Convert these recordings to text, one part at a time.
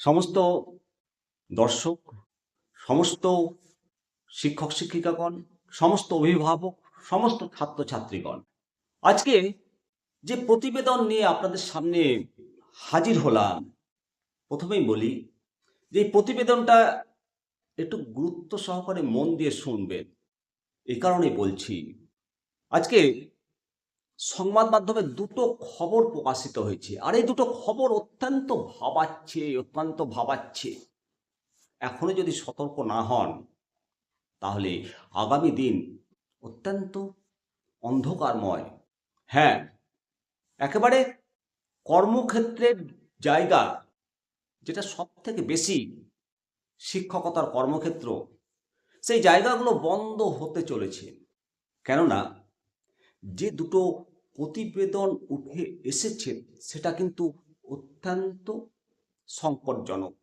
সমস্ত দর্শক, সমস্ত শিক্ষক, শিক্ষিকাগণ, সমস্ত অভিভাবক, সমস্ত ছাত্রছাত্রীগণ, আজকে যে প্রতিবেদন নিয়ে আপনাদের সামনে হাজির হলাম, প্রথমেই বলি যে প্রতিবেদনটা একটু গুরুত্ব সহকারে মন দিয়ে শুনবেন। এই কারণে বলছি, আজকে সংবাদ মাধ্যমে দুটো খবর প্রকাশিত হয়েছে। আর এই দুটো খবর অত্যন্ত ভাবাচ্ছে অত্যন্ত ভাবাচ্ছে। এখনও যদি সতর্ক না হন, তাহলে আগামী দিন অত্যন্ত অন্ধকারময়। হ্যাঁ একেবারে কর্মক্ষেত্রের জায়গা যেটা সব থেকে বেশি শিক্ষকতার কর্মক্ষেত্র, সেই জায়গাগুলো বন্ধ হতে চলেছে। কেননা যে দুটো প্রতিবেদন উঠে এসেছে, সেটা কিন্তু অত্যন্ত সংকটজনক।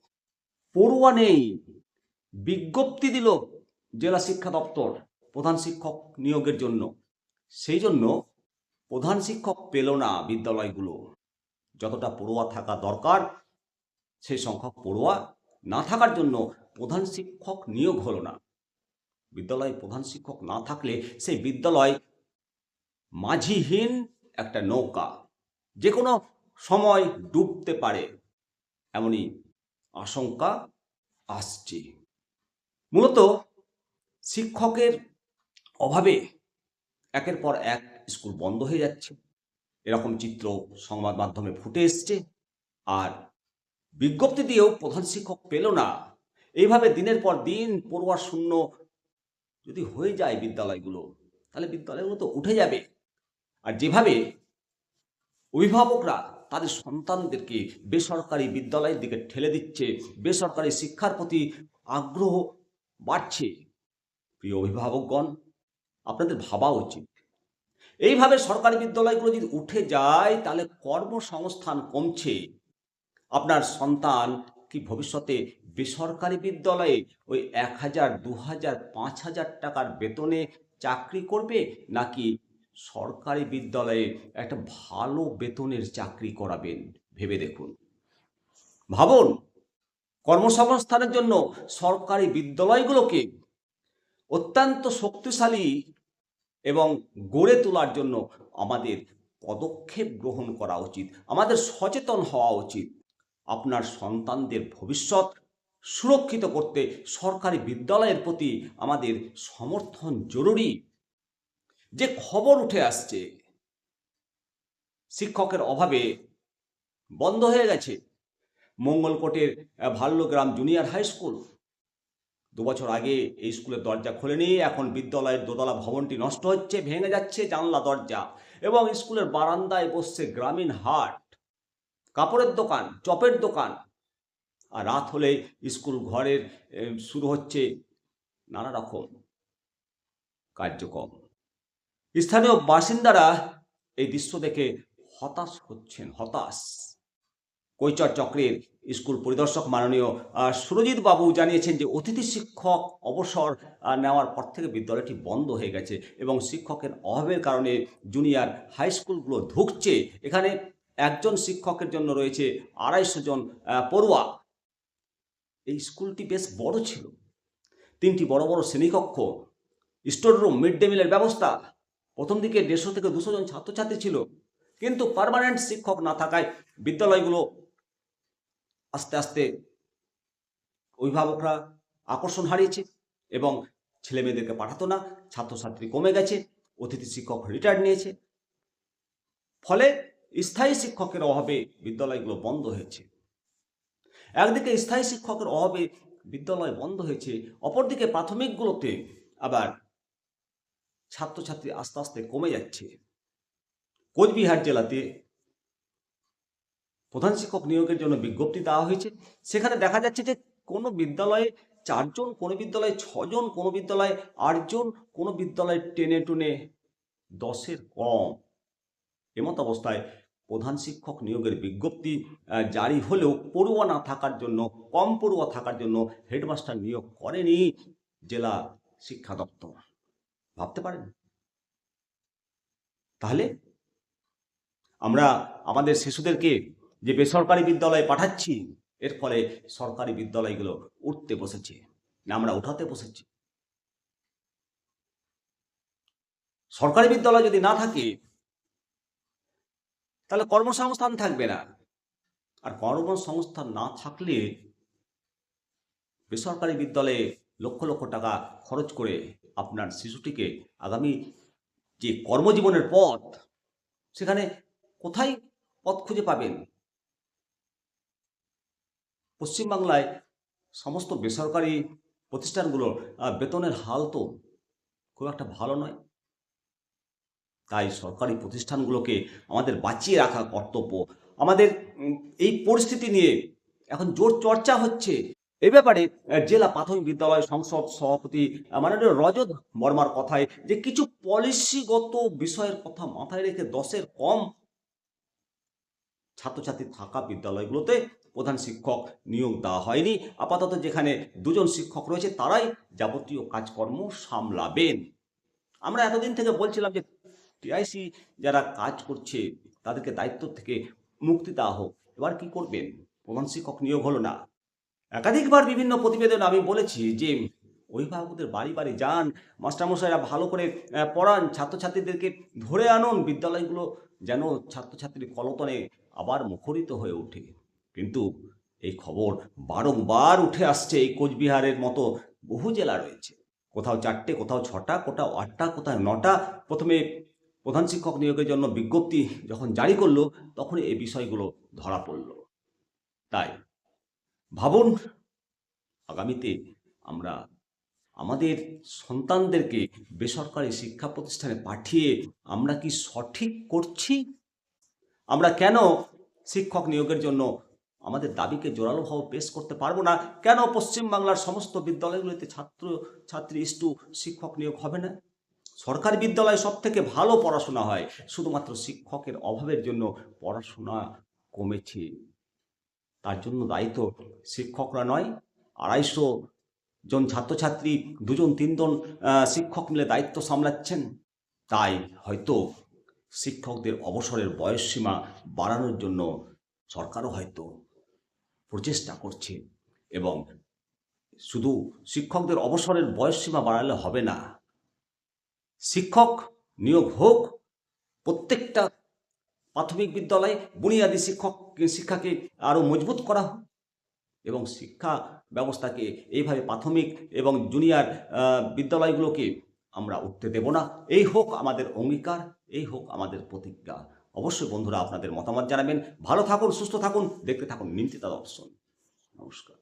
পড়ুয়া নেই, বিজ্ঞপ্তি দিল জেলা শিক্ষা দপ্তর প্রধান শিক্ষক নিয়োগের জন্য। সেই জন্য প্রধান শিক্ষক পেল না বিদ্যালয়গুলো। যতটা পড়ুয়া থাকা দরকার, সেই সংখ্যক পড়ুয়া না থাকার জন্য প্রধান শিক্ষক নিয়োগ হলো না। বিদ্যালয়ে প্রধান শিক্ষক না থাকলে সেই বিদ্যালয় মাঝিহীন একটা নৌকা। যে কোনো সময় ডুবতে পারে, এমনই আশঙ্কা আসছে। মূলত শিক্ষকের অভাবে একের পর এক স্কুল বন্ধ হয়ে যাচ্ছে। এরকম চিত্র সংবাদ মাধ্যমে ফুটে এসছে। আর বিজ্ঞপ্তি দিয়েও প্রধান শিক্ষক পেল না। এইভাবে দিনের পর দিন পড়ুয়ার শূন্য যদি হয়ে যায় বিদ্যালয়গুলো, তাহলে বিদ্যালয়গুলো তো উঠে যাবে। আর যেভাবে অভিভাবকরা তাদের সন্তানদেরকে বেসরকারি বিদ্যালয়ের দিকে ঠেলে দিচ্ছে, বেসরকারি শিক্ষার প্রতি আগ্রহ বাড়ছে, প্রিয় অভিভাবকগণ, আপনাদের ভাবা উচিত। এইভাবে সরকারি বিদ্যালয়গুলো যদি উঠে যায়, তাহলে কর্মসংস্থান কমছে। আপনার সন্তান কি ভবিষ্যতে বেসরকারি বিদ্যালয়ে ওই এক হাজার, দু হাজার, পাঁচ হাজার টাকার বেতনে চাকরি করবে, নাকি সরকারি বিদ্যালয়ে একটা ভালো বেতনের চাকরি করাবেন, ভেবে দেখুন। ভাবুন, কর্মসংস্থানের জন্য সরকারি বিদ্যালয়গুলোকে অত্যন্ত শক্তিশালী এবং গড়ে তোলার জন্য আমাদের পদক্ষেপ গ্রহণ করা উচিত, আমাদের সচেতন হওয়া উচিত। আপনার সন্তানদের ভবিষ্যৎ সুরক্ষিত করতে সরকারি বিদ্যালয়ের প্রতি আমাদের সমর্থন জরুরি। যে খবর উঠে আসছে শিক্ষকের অভাবে বন্ধ হয়ে গেছে মঙ্গলকোটের আহ, ভাল্যগ্রাম জুনিয়র হাই স্কুল দু বছর আগে এই স্কুলের দরজা খোলেনি এখন বিদ্যালয়ের দোতলা ভবনটি নষ্ট হচ্ছে ভেঙে যাচ্ছে জানলা দরজা এবং স্কুলের বারান্দায় বসছে গ্রামীণ হাট। কাপড়ের দোকান চপের দোকান। আর রাত হলে স্কুল ঘরের শুরু হচ্ছে নানা রকম কার্যক্রম। স্থানীয় বাসিন্দারা এই দৃশ্য দেখে হতাশ হচ্ছেন, হতাশ। কৈচর চক্রের স্কুল পরিদর্শক মাননীয় সুরজিৎ বাবু জানিয়েছেন যে অতিথি শিক্ষক অবসর নেওয়ার পর থেকে বিদ্যালয়টি বন্ধ হয়ে গেছে এবং শিক্ষকের অভাবের কারণে জুনিয়র হাই স্কুলগুলো ধুকছে। এখানে একজন শিক্ষকের জন্য রয়েছে আড়াইশো জন পড়ুয়া। এই স্কুলটি বেশ বড় ছিল। তিনটি বড় বড় শ্রেণীকক্ষ, স্টোর রুম, মিড ডে মিলের ব্যবস্থা প্রথম দিকে দেড়শো থেকে দুশো জন ছাত্রছাত্রী ছিল, কিন্তু পারমানেন্ট শিক্ষক না থাকায় বিদ্যালয়গুলো আস্তে আস্তে অভিভাবকরা আকর্ষণ হারিয়েছে এবং ছেলে মেয়েদেরকে পাঠাতো না, ছাত্রছাত্রী কমে গেছে, অতিথি শিক্ষক রিটায়ার্ড নিয়েছে। ফলে স্থায়ী শিক্ষকের অভাবে বিদ্যালয়গুলো বন্ধ হয়েছে। একদিকে স্থায়ী শিক্ষকের অভাবে বিদ্যালয় বন্ধ হয়েছে, অপরদিকে প্রাথমিকগুলোতে আবার ছাত্রছাত্রী আস্তে আস্তে কমে যাচ্ছে। কোচবিহার জেলাতে প্রধান শিক্ষক নিয়োগের জন্য বিজ্ঞপ্তি দেওয়া হয়েছে। সেখানে দেখা যাচ্ছে যে কোনো বিদ্যালয়ে চারজন, কোনো বিদ্যালয়ে ছজন, কোনো বিদ্যালয়ে আটজন, কোনো বিদ্যালয়ে টেনে টুনে দশের কম। এমত অবস্থায় প্রধান শিক্ষক নিয়োগের বিজ্ঞপ্তি জারি হলেও পড়ুয়া না থাকার জন্য, কম পড়ুয়া থাকার জন্য হেডমাস্টার নিয়োগ করেনি জেলা শিক্ষা দপ্তর। ভাবতে পারেন? তাহলে আমরা আমাদের শিশুদেরকে যে বেসরকারি বিদ্যালয়ে পাঠাচ্ছি, এর ফলে সরকারি বিদ্যালয়গুলো উঠতে বসেছে, না আমরা উঠাতে বসেছি। সরকারি বিদ্যালয় যদি না থাকে, তাহলে কর্মসংস্থান থাকবে না। আর কর্মসংস্থান না থাকলে বেসরকারি বিদ্যালয়ে লক্ষ লক্ষ টাকা খরচ করে আপনার শিশুটিকে আগামী যে কর্মজীবনের পথ, সেখানে কোথায় পথ খুঁজে পাবেন? পশ্চিমবাংলায় সমস্ত বেসরকারি প্রতিষ্ঠানগুলোর বেতনের হাল তো খুব একটা ভালো নয়। তাই সরকারি প্রতিষ্ঠানগুলোকে আমাদের বাঁচিয়ে রাখা কর্তব্য। আমাদের এই পরিস্থিতি নিয়ে এখন জোর চর্চা হচ্ছে। এই ব্যাপারে জেলা প্রাথমিক বিদ্যালয় সংসদ সভাপতি মাননীয় রজত বর্মার কথায় যে কিছু পলিসিগত বিষয়ের কথা মাথায় রেখে দশের কম ছাত্রছাত্রী থাকা বিদ্যালয়গুলোতে প্রধান শিক্ষক নিয়োগ দেওয়া হয়নি। আপাতত যেখানে দুজন শিক্ষক রয়েছে, তারাই যাবতীয় কাজকর্ম সামলাবেন। আমরা এতদিন থেকে বলছিলাম যে টিআইসি যারা কাজ করছে, তাদেরকে দায়িত্ব থেকে মুক্তি দেওয়া হোক। এবার কি করবেন? প্রধান শিক্ষক নিয়োগ হলো না। একাধিকবার বিভিন্ন প্রতিবেদন আমি বলেছি যে অভিভাবকদের বাড়ি বাড়ি যান, মাস্টারমশাইরা ভালো করে পড়ান, ছাত্রছাত্রীদেরকে ধরে আনুন, বিদ্যালয়গুলো যেন ছাত্রছাত্রীর কলতনে আবার মুখরিত হয়ে ওঠে। কিন্তু এই খবর বারংবার উঠে আসছে এই কোচবিহারের মতো বহু জেলা রয়েছে। কোথাও চারটে, কোথাও ছটা, কোথাও আটটা, কোথাও নটা। প্রথমে প্রধান শিক্ষক নিয়োগের জন্য বিজ্ঞপ্তি যখন জারি করল তখন এই বিষয়গুলো ধরা পড়ল। তাই ভাবুন, আগামীতে আমরা আমাদের সন্তানদেরকে বেসরকারি শিক্ষা প্রতিষ্ঠানে পাঠিয়ে আমরা কি সঠিক করছি? আমরা কেন শিক্ষক নিয়োগের জন্য আমাদের দাবিকে জোরালোভাবে পেশ করতে পারব না? কেন পশ্চিমবাংলার সমস্ত বিদ্যালয়গুলিতে ছাত্র, ছাত্রী ইস্টু শিক্ষক নিয়োগ হবে না? সরকারি বিদ্যালয়ে সব থেকে ভালো পড়াশোনা হয় শুধুমাত্র শিক্ষকের অভাবের জন্য পড়াশোনা কমেছে। তার জন্য দায়িত্ব শিক্ষকরা নয়। আড়াইশো জন ছাত্রছাত্রী, দুজন, তিনজন শিক্ষক মিলে দায়িত্ব সামলাচ্ছেন। তাই হয়তো শিক্ষকদের অবসরের বয়সসীমা বাড়ানোর জন্য সরকারও হয়তো প্রচেষ্টা করছে এবং শুধু শিক্ষকদের অবসরের বয়সসীমা বাড়ালে হবে না। শিক্ষক নিয়োগ হোক, প্রত্যেকটা প্রাথমিক বিদ্যালয়ে বুনিয়াদী শিক্ষক, শিক্ষাকে আরও মজবুত করা হোক এবং শিক্ষা ব্যবস্থাকে এইভাবে প্রাথমিক এবং জুনিয়র বিদ্যালয়গুলোকে আমরা উঠতে দেব না। এই হোক আমাদের অঙ্গীকার, এই হোক আমাদের প্রতিজ্ঞা। অবশ্যই বন্ধুরা, আপনাদের মতামত জানাবেন। ভালো থাকুন, সুস্থ থাকুন, দেখতে থাকুন নিমতিতা দর্শন। নমস্কার।